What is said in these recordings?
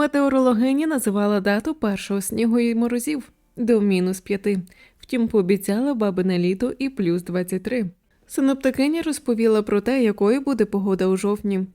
Метеорологиня називала дату першого снігу і морозів до мінус п'яти. Втім, пообіцяла бабине літо і плюс 23. Синоптикиня розповіла про те, якою буде погода у жовтні.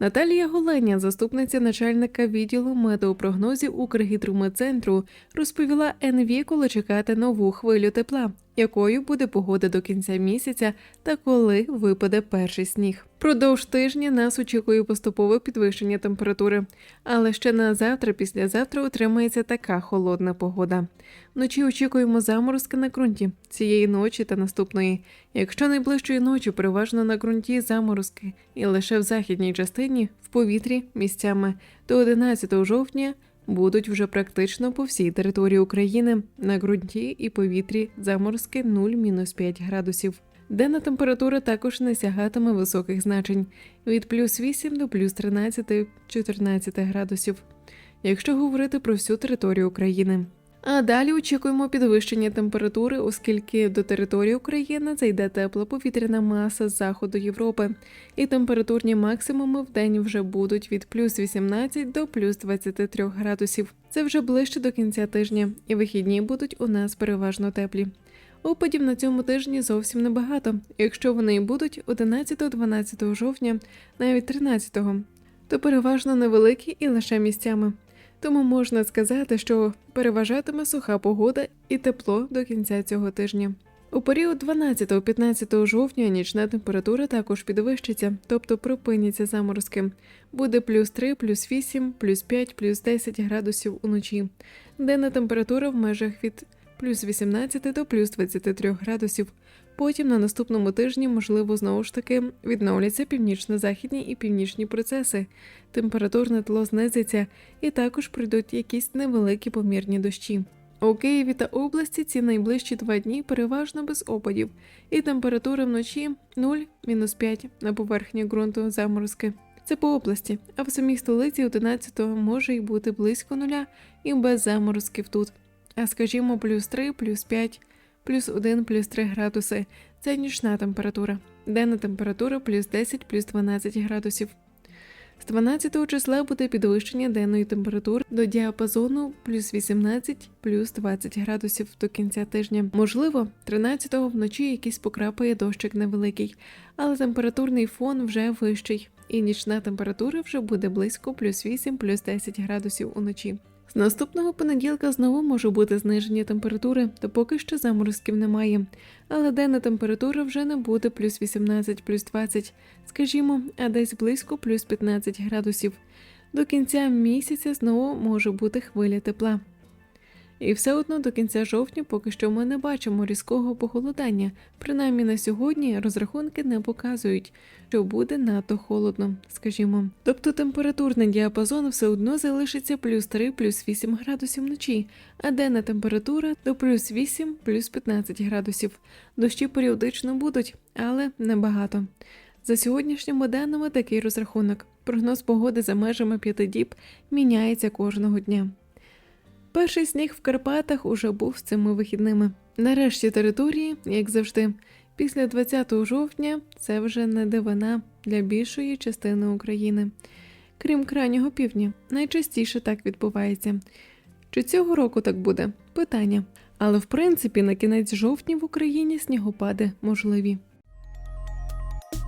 Наталія Голеня, заступниця начальника відділу метеопрогнозів Укргідрометцентру, розповіла НВ, коли чекати нову хвилю тепла, якою буде погода до кінця місяця та коли випаде перший сніг. Продовж тижня нас очікує поступове підвищення температури, але ще на завтра, післязавтра утримається така холодна погода. Вночі очікуємо заморозки на ґрунті цієї ночі та наступної. Якщо найближчої ночі переважно на ґрунті заморозки і лише в західній частині в повітрі місцями, то 11 жовтня будуть вже практично по всій території України на ґрунті і повітрі заморозки 0-5 градусів. Денна температура також не сягатиме високих значень від плюс 8 до плюс 13-14 градусів, якщо говорити про всю територію України. А далі очікуємо підвищення температури, оскільки до території України зайде тепла повітряна маса з заходу Європи, і температурні максимуми в день вже будуть від плюс 18 до плюс 23 градусів. Це вже ближче до кінця тижня, і вихідні будуть у нас переважно теплі. Опадів на цьому тижні зовсім небагато. Якщо вони і будуть 11-12 жовтня, навіть 13-го, то переважно невеликі і лише місцями. Тому можна сказати, що переважатиме суха погода і тепло до кінця цього тижня. У період 12-15 жовтня нічна температура також підвищиться, тобто припиняться заморозки. Буде плюс 3, плюс 8, плюс 5, плюс 10 градусів уночі. Денна температура в межах від плюс 18 до плюс 23 градусів. Потім на наступному тижні, можливо, знову ж таки відновляться північно-західні і північні процеси. Температурне тло знизиться, і також прийдуть якісь невеликі помірні дощі. У Києві та області ці найближчі два дні переважно без опадів, і температура вночі 0-5 на поверхні ґрунту заморозки. Це по області, а в самій столиці 11-го може й бути близько нуля і без заморозків тут. А скажімо, плюс 3, плюс 5, плюс 1, плюс 3 градуси це нічна температура. Денна температура плюс 10, плюс 12 градусів. З 12 числа буде підвищення денної температури до діапазону плюс 18, плюс 20 градусів до кінця тижня. Можливо, 13-го вночі якийсь покрапає дощик невеликий, але температурний фон вже вищий, і нічна температура вже буде близько плюс 8, плюс 10 градусів уночі. З наступного понеділка знову може бути зниження температури, то поки що заморозків немає. Але денна температура вже не буде плюс 18, плюс 20, скажімо, а десь близько плюс 15 градусів. До кінця місяця знову може бути хвиля тепла. І все одно до кінця жовтня поки що ми не бачимо різкого похолодання. Принаймні на сьогодні розрахунки не показують, що буде надто холодно, скажімо. Тобто температурний діапазон все одно залишиться плюс 3, плюс 8 градусів вночі, а денна температура до плюс 8, плюс 15 градусів. Дощі періодично будуть, але небагато. За сьогоднішніми даними такий розрахунок. Прогноз погоди за межами п'яти діб міняється кожного дня. Перший сніг в Карпатах уже був з цими вихідними. Нарешті території, як завжди, після 20 жовтня це вже не дивина для більшої частини України. Крім крайнього півдня, найчастіше так відбувається. Чи цього року так буде? Питання. Але в принципі на кінець жовтня в Україні снігопади можливі.